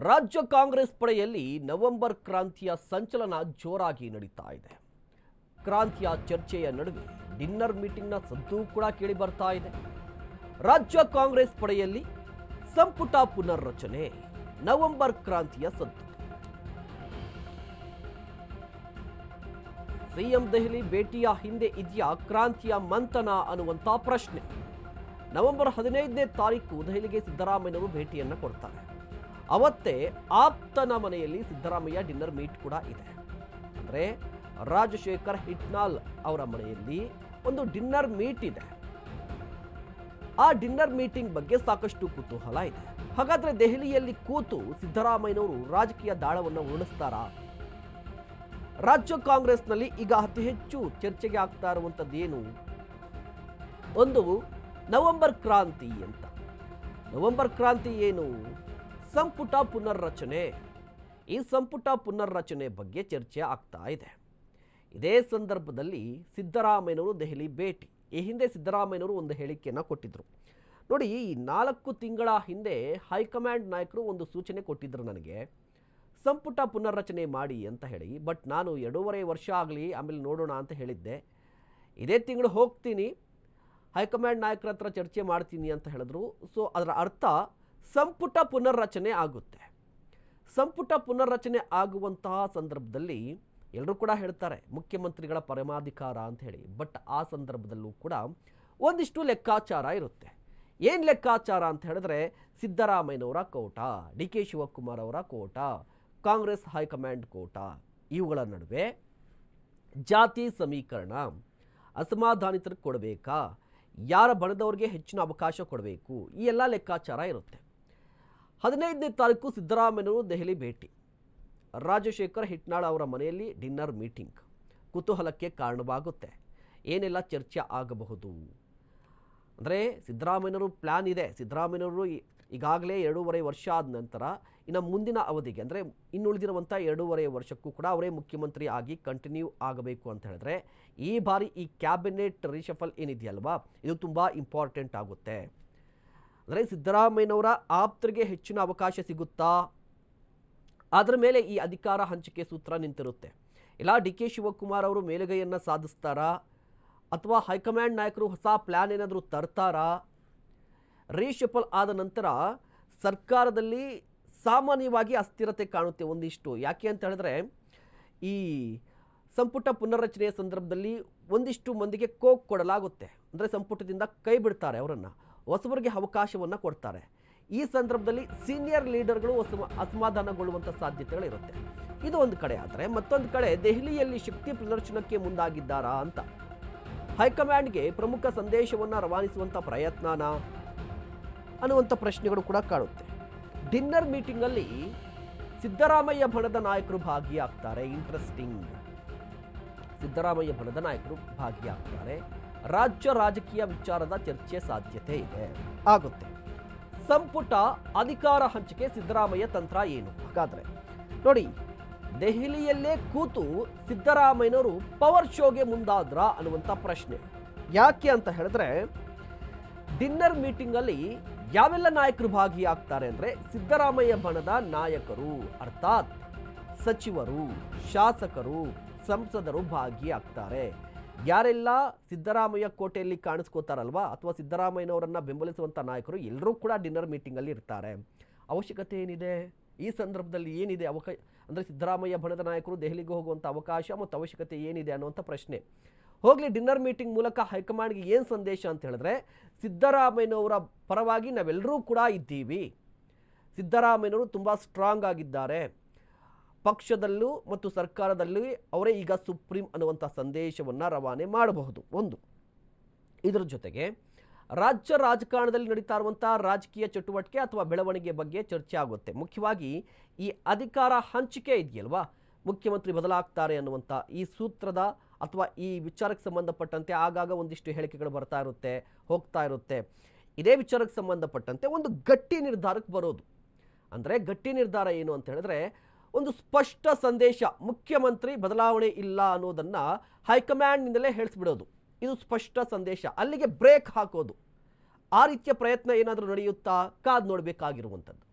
ರಾಜ್ಯ ಕಾಂಗ್ರೆಸ್ ಪಡೆಯಲ್ಲಿ ನವೆಂಬರ್ ಕ್ರಾಂತಿಯ ಸಂಚಲನ ಜೋರಾಗಿ ನಡೀತಾ ಇದೆ. ಕ್ರಾಂತಿಯ ಚರ್ಚೆಯ ನಡುವೆ ಡಿನ್ನರ್ ಮೀಟಿಂಗ್ನ ಸದ್ದು ಕೂಡ ಕೇಳಿ ಬರ್ತಾ ಇದೆ. ರಾಜ್ಯ ಕಾಂಗ್ರೆಸ್ ಪಡೆಯಲ್ಲಿ ಸಂಪುಟ ಪುನರ್ರಚನೆ, ನವೆಂಬರ್ ಕ್ರಾಂತಿಯ ಸದ್ದು. ಸಿಎಂ ದೆಹಲಿ ಭೇಟಿಯ ಹಿಂದೆ ಇದೆಯಾ ಕ್ರಾಂತಿಯ ಮಂಥನ ಅನ್ನುವಂಥ ಪ್ರಶ್ನೆ. ನವೆಂಬರ್ ಹದಿನೈದನೇ ತಾರೀಕು ದೆಹಲಿಗೆ ಸಿದ್ದರಾಮಯ್ಯನವರು ಭೇಟಿಯನ್ನು ಕೊಡ್ತಾರೆ. ಅವತ್ತೇ ಆಪ್ತನ ಮನೆಯಲ್ಲಿ ಸಿದ್ದರಾಮಯ್ಯ ಡಿನ್ನರ್ ಮೀಟ್ ಕೂಡ ಇದೆ. ಅಂದರೆ ರಾಜಶೇಖರ್ ಹಿಟ್ನಾಲ್ ಅವರ ಮನೆಯಲ್ಲಿ ಒಂದು ಡಿನ್ನರ್ ಮೀಟ್ ಇದೆ. ಆ ಡಿನ್ನರ್ ಮೀಟಿಂಗ್ ಬಗ್ಗೆ ಸಾಕಷ್ಟು ಕುತೂಹಲ ಇದೆ. ಹಾಗಾದ್ರೆ ದೆಹಲಿಯಲ್ಲಿ ಕೂತು ಸಿದ್ದರಾಮಯ್ಯನವರು ರಾಜಕೀಯ ದಾಳವನ್ನು ಉರುಳಿಸ್ತಾರಾ? ರಾಜ್ಯ ಕಾಂಗ್ರೆಸ್ನಲ್ಲಿ ಈಗ ಅತಿ ಹೆಚ್ಚು ಚರ್ಚೆಗೆ ಆಗ್ತಾ ಇರುವಂಥದ್ದೇನು ಒಂದು ನವೆಂಬರ್ ಕ್ರಾಂತಿ ಅಂತ. ನವೆಂಬರ್ ಕ್ರಾಂತಿ ಏನು? ಸಂಪುಟ ಪುನರ್ರಚನೆ. ಈ ಸಂಪುಟ ಪುನರ್ರಚನೆ ಬಗ್ಗೆ ಚರ್ಚೆ ಆಗ್ತಾ ಇದೆ. ಇದೇ ಸಂದರ್ಭದಲ್ಲಿ ಸಿದ್ದರಾಮಯ್ಯನವರು ದೆಹಲಿ ಭೇಟಿ. ಈ ಹಿಂದೆ ಸಿದ್ದರಾಮಯ್ಯನವರು ಒಂದು ಹೇಳಿಕೆಯನ್ನು ಕೊಟ್ಟಿದ್ದರು ನೋಡಿ, ಈ ನಾಲ್ಕು ತಿಂಗಳ ಹಿಂದೆ ಹೈಕಮಾಂಡ್ ನಾಯಕರು ಒಂದು ಸೂಚನೆ ಕೊಟ್ಟಿದ್ದರು ನನಗೆ. ಸಂಪುಟ ಪುನರ್ರಚನೆ ಮಾಡಿ ಅಂತ ಹೇಳಿ, ಬಟ್ ನಾನು ಎರಡೂವರೆ ವರ್ಷ ಆಗಲಿ ಆಮೇಲೆ ನೋಡೋಣ ಅಂತ ಹೇಳಿದ್ದೆ. ಇದೇ ತಿಂಗಳು ಹೋಗ್ತೀನಿ. ಹೈಕಮಾಂಡ್ ನಾಯಕರ ಹತ್ರ ಚರ್ಚೆ ಮಾಡ್ತೀನಿ ಅಂತ ಹೇಳಿದ್ರು. ಸೊ, ಅದರ ಅರ್ಥ ಸಂಪುಟ ಪುನರ್ರಚನೆ ಆಗುತ್ತೆ. ಸಂಪುಟ ಪುನರ್ರಚನೆ ಆಗುವಂತಹ ಸಂದರ್ಭದಲ್ಲಿ ಎಲ್ಲರೂ ಕೂಡ ಹೇಳ್ತಾರೆ, ಮುಖ್ಯಮಂತ್ರಿಗಳ ಪರಮಾಧಿಕಾರ ಅಂತ ಹೇಳಿ. ಬಟ್ ಆ ಸಂದರ್ಭದಲ್ಲೂ ಕೂಡ ಒಂದಿಷ್ಟು ಲೆಕ್ಕಾಚಾರ ಇರುತ್ತೆ. ಏನು ಲೆಕ್ಕಾಚಾರ ಅಂತ ಹೇಳಿದ್ರೆ ಸಿದ್ದರಾಮಯ್ಯನವರ ಕೋಟ, ಡಿ ಕೆ ಶಿವಕುಮಾರ್ ಅವರ ಕೋಟ, ಕಾಂಗ್ರೆಸ್ ಹೈಕಮಾಂಡ್ ಕೋಟ, ಇವುಗಳ ನಡುವೆ ಜಾತಿ ಸಮೀಕರಣ ಅಸಮಾಧಾನಿತರಿಗೆ ಕೊಡಬೇಕಾ, ಯಾರ ಬಣದವ್ರಿಗೆ ಹೆಚ್ಚಿನ ಅವಕಾಶ ಕೊಡಬೇಕು, ಈ ಎಲ್ಲ ಲೆಕ್ಕಾಚಾರ ಇರುತ್ತೆ. ಹದಿನೈದನೇ ತಾರೀಕು ಸಿದ್ದರಾಮಯ್ಯನವರು ದೆಹಲಿ ಭೇಟಿ. ರಾಜಶೇಖರ್ ಹಿಟ್ನಾಳ್ ಅವರ ಮನೆಯಲ್ಲಿ ಡಿನ್ನರ್ ಮೀಟಿಂಗ್. ಕುತೂಹಲಕ್ಕೆ ಕಾರಣವಾಗುತ್ತೆ. ಏನೆಲ್ಲ ಚರ್ಚೆ ಆಗಬಹುದು? ಅಂದರೆ ಸಿದ್ದರಾಮಯ್ಯನವರು ಪ್ಲ್ಯಾನ್ ಇದೆ. ಸಿದ್ದರಾಮಯ್ಯನವರು ಈಗಾಗಲೇ ಎರಡೂವರೆ ವರ್ಷ ಆದ ನಂತರ ಇನ್ನು ಮುಂದಿನ ಅವಧಿಗೆ, ಅಂದರೆ ಇನ್ನುಳಿದಿರುವಂಥ ಎರಡೂವರೆ ವರ್ಷಕ್ಕೂ ಕೂಡ ಅವರೇ ಮುಖ್ಯಮಂತ್ರಿ ಆಗಿ ಕಂಟಿನ್ಯೂ ಆಗಬೇಕು ಅಂತ ಹೇಳಿದ್ರೆ ಈ ಬಾರಿ ಈ ಕ್ಯಾಬಿನೆಟ್ ರಿಷಫಲ್ ಏನಿದೆಯಲ್ವಾ? ಇದು ತುಂಬ ಇಂಪಾರ್ಟೆಂಟ್ ಆಗುತ್ತೆ. ಅಂದರೆ ಸಿದ್ದರಾಮಯ್ಯನವರ ಆಪ್ತರಿಗೆ ಹೆಚ್ಚಿನ ಅವಕಾಶ ಸಿಗುತ್ತಾ? ಅದರ ಮೇಲೆ ಈ ಅಧಿಕಾರ ಹಂಚಿಕೆ ಸೂತ್ರ ನಿಂತಿರುತ್ತೆ. ಇಲ್ಲ, ಡಿ ಕೆ ಶಿವಕುಮಾರ್ ಅವರು ಮೇಲುಗೈಯನ್ನು ಸಾಧಿಸ್ತಾರಾ? ಅಥವಾ ಹೈಕಮಾಂಡ್ ನಾಯಕರು ಹೊಸ ಪ್ಲ್ಯಾನ್ ಏನಾದರೂ ತರ್ತಾರಾ? ರೀಶಫಲ್ ಆದ ನಂತರ ಸರ್ಕಾರದಲ್ಲಿ ಸಾಮಾನ್ಯವಾಗಿ ಅಸ್ಥಿರತೆ ಕಾಣುತ್ತೆ ಒಂದಿಷ್ಟು. ಯಾಕೆ ಅಂತ ಹೇಳಿದ್ರೆ, ಈ ಸಂಪುಟ ಪುನರ್ರಚನೆಯ ಸಂದರ್ಭದಲ್ಲಿ ಒಂದಿಷ್ಟು ಮಂದಿಗೆ ಕೋಕ್ ಕೊಡಲಾಗುತ್ತೆ. ಅಂದರೆ ಸಂಪುಟದಿಂದ ಕೈ ಬಿಡ್ತಾರೆ ಅವರನ್ನು. ಹೊಸಬರಿಗೆ ಅವಕಾಶವನ್ನು ಕೊಡ್ತಾರೆ. ಈ ಸಂದರ್ಭದಲ್ಲಿ ಸೀನಿಯರ್ ಲೀಡರ್ಗಳು ಅಸಮ ಅಸಮಾಧಾನಗೊಳ್ಳುವಂಥ ಸಾಧ್ಯತೆಗಳಿರುತ್ತೆ. ಇದು ಒಂದು ಕಡೆ ಆದರೆ ಮತ್ತೊಂದು ಕಡೆ ದೆಹಲಿಯಲ್ಲಿ ಶಕ್ತಿ ಪ್ರದರ್ಶನಕ್ಕೆ ಮುಂದಾಗಿದ್ದಾರಾ ಅಂತ. ಹೈಕಮಾಂಡ್ಗೆ ಪ್ರಮುಖ ಸಂದೇಶವನ್ನು ರವಾನಿಸುವಂಥ ಪ್ರಯತ್ನನ? ಅನ್ನುವಂಥ ಪ್ರಶ್ನೆಗಳು ಕೂಡ ಕಾಡುತ್ತೆ. ಡಿನ್ನರ್ ಮೀಟಿಂಗಲ್ಲಿ ಸಿದ್ದರಾಮಯ್ಯ ಬಣದ ನಾಯಕರು ಭಾಗಿಯಾಗ್ತಾರೆ. ಇಂಟ್ರೆಸ್ಟಿಂಗ್. ಸಿದ್ದರಾಮಯ್ಯ ಬಣದ ನಾಯಕರು ಭಾಗಿಯಾಗ್ತಾರೆ. ರಾಜ್ಯ ರಾಜಕೀಯ ವಿಚಾರದ ಚರ್ಚೆ ಸಾಧ್ಯತೆ ಇದೆ. ಆಗುತ್ತೆ. ಸಂಪುಟ ಅಧಿಕಾರ ಹಂಚಿಕೆ ಸಿದ್ದರಾಮಯ್ಯ ತಂತ್ರ ಏನು? ಹಾಗಾದರೆ ನೋಡಿ, ದೆಹಲಿಯಲ್ಲೇ ಕೂತು ಸಿದ್ದರಾಮಯ್ಯನವರು ಪವರ್ ಶೋಗೆ ಮುಂದಾದ್ರ ಅನ್ನುವಂಥ ಪ್ರಶ್ನೆ. ಯಾಕೆ ಅಂತ ಹೇಳಿದ್ರೆ, ಡಿನ್ನರ್ ಮೀಟಿಂಗಲ್ಲಿ ಯಾವೆಲ್ಲ ನಾಯಕರು ಭಾಗಿಯಾಗ್ತಾರೆ ಅಂದರೆ ಸಿದ್ದರಾಮಯ್ಯ ಬಣದ ನಾಯಕರು, ಅರ್ಥಾತ್ ಸಚಿವರು, ಶಾಸಕರು, ಸಂಸದರು ಭಾಗಿಯಾಗ್ತಾರೆ. ಯಾರೆಲ್ಲ ಸಿದ್ದರಾಮಯ್ಯ ಕೋಟೆಯಲ್ಲಿ ಕಾಣಿಸ್ಕೋತಾರಲ್ವಾ ಅಥವಾ ಸಿದ್ದರಾಮಯ್ಯನವರನ್ನು ಬೆಂಬಲಿಸುವಂಥ ನಾಯಕರು ಎಲ್ಲರೂ ಕೂಡ ಡಿನ್ನರ್ ಮೀಟಿಂಗಲ್ಲಿ ಇರ್ತಾರೆ. ಅವಶ್ಯಕತೆ ಏನಿದೆ? ಈ ಸಂದರ್ಭದಲ್ಲಿ ಏನಿದೆ ಅವಕ, ಅಂದರೆ ಸಿದ್ದರಾಮಯ್ಯ ಬಣದ ನಾಯಕರು ದೆಹಲಿಗೆ ಹೋಗುವಂಥ ಅವಕಾಶ ಮತ್ತು ಅವಶ್ಯಕತೆ ಏನಿದೆ ಅನ್ನುವಂಥ ಪ್ರಶ್ನೆ. ಹೋಗಲಿ, ಡಿನ್ನರ್ ಮೀಟಿಂಗ್ ಮೂಲಕ ಹೈಕಮಾಂಡ್ಗೆ ಏನು ಸಂದೇಶ ಅಂತ ಹೇಳಿದ್ರೆ, ಸಿದ್ದರಾಮಯ್ಯನವರ ಪರವಾಗಿ ನಾವೆಲ್ಲರೂ ಕೂಡ ಇದ್ದೀವಿ. ಸಿದ್ದರಾಮಯ್ಯನವರು ತುಂಬ ಸ್ಟ್ರಾಂಗ್ ಆಗಿದ್ದಾರೆ. ಪಕ್ಷದಲ್ಲೂ ಮತ್ತು ಸರ್ಕಾರದಲ್ಲಿ ಅವರೇ ಈಗ ಸುಪ್ರೀಂ ಅನ್ನುವಂಥ ಸಂದೇಶವನ್ನು ರವಾನೆ ಮಾಡಬಹುದು. ಒಂದು. ಇದರ ಜೊತೆಗೆ ರಾಜ್ಯ ರಾಜಕಾರಣದಲ್ಲಿ ನಡೀತಾ ಇರುವಂಥ ರಾಜಕೀಯ ಚಟುವಟಿಕೆ ಅಥವಾ ಬೆಳವಣಿಗೆ ಬಗ್ಗೆ ಚರ್ಚೆ ಆಗುತ್ತೆ. ಮುಖ್ಯವಾಗಿ ಈ ಅಧಿಕಾರ ಹಂಚಿಕೆ ಇದೆಯಲ್ವಾ? ಮುಖ್ಯಮಂತ್ರಿ ಬದಲಾಗ್ತಾರೆ ಅನ್ನುವಂಥ ಈ ಸೂತ್ರದ ಅಥವಾ ಈ ವಿಚಾರಕ್ಕೆ ಸಂಬಂಧಪಟ್ಟಂತೆ ಆಗಾಗ ಒಂದಿಷ್ಟು ಹೇಳಿಕೆಗಳು ಬರ್ತಾ ಇರುತ್ತೆ, ಹೋಗ್ತಾ ಇರುತ್ತೆ. ಇದೇ ವಿಚಾರಕ್ಕೆ ಸಂಬಂಧಪಟ್ಟಂತೆ ಒಂದು ಗಟ್ಟಿ ನಿರ್ಧಾರಕ್ಕೆ ಬರೋದು. ಅಂದರೆ ಗಟ್ಟಿ ನಿರ್ಧಾರ ಏನು ಅಂತ ಹೇಳಿದ್ರೆ ಒಂದು ಸ್ಪಷ್ಟ ಸಂದೇಶ, ಮುಖ್ಯಮಂತ್ರಿ ಬದಲಾವಣೆ ಇಲ್ಲ ಅನ್ನೋದನ್ನು ಹೈಕಮಾಂಡ್ನಿಂದಲೇ ಹೇಳಿಸ್ಬಿಡೋದು. ಇದು ಸ್ಪಷ್ಟ ಸಂದೇಶ, ಅಲ್ಲಿಗೆ ಬ್ರೇಕ್ ಹಾಕೋದು. ಆ ರೀತಿಯ ಪ್ರಯತ್ನ ಏನಾದರೂ ನಡೆಯುತ್ತಾ? ಕಾದು ನೋಡಬೇಕಾಗಿರುವಂಥದ್ದು.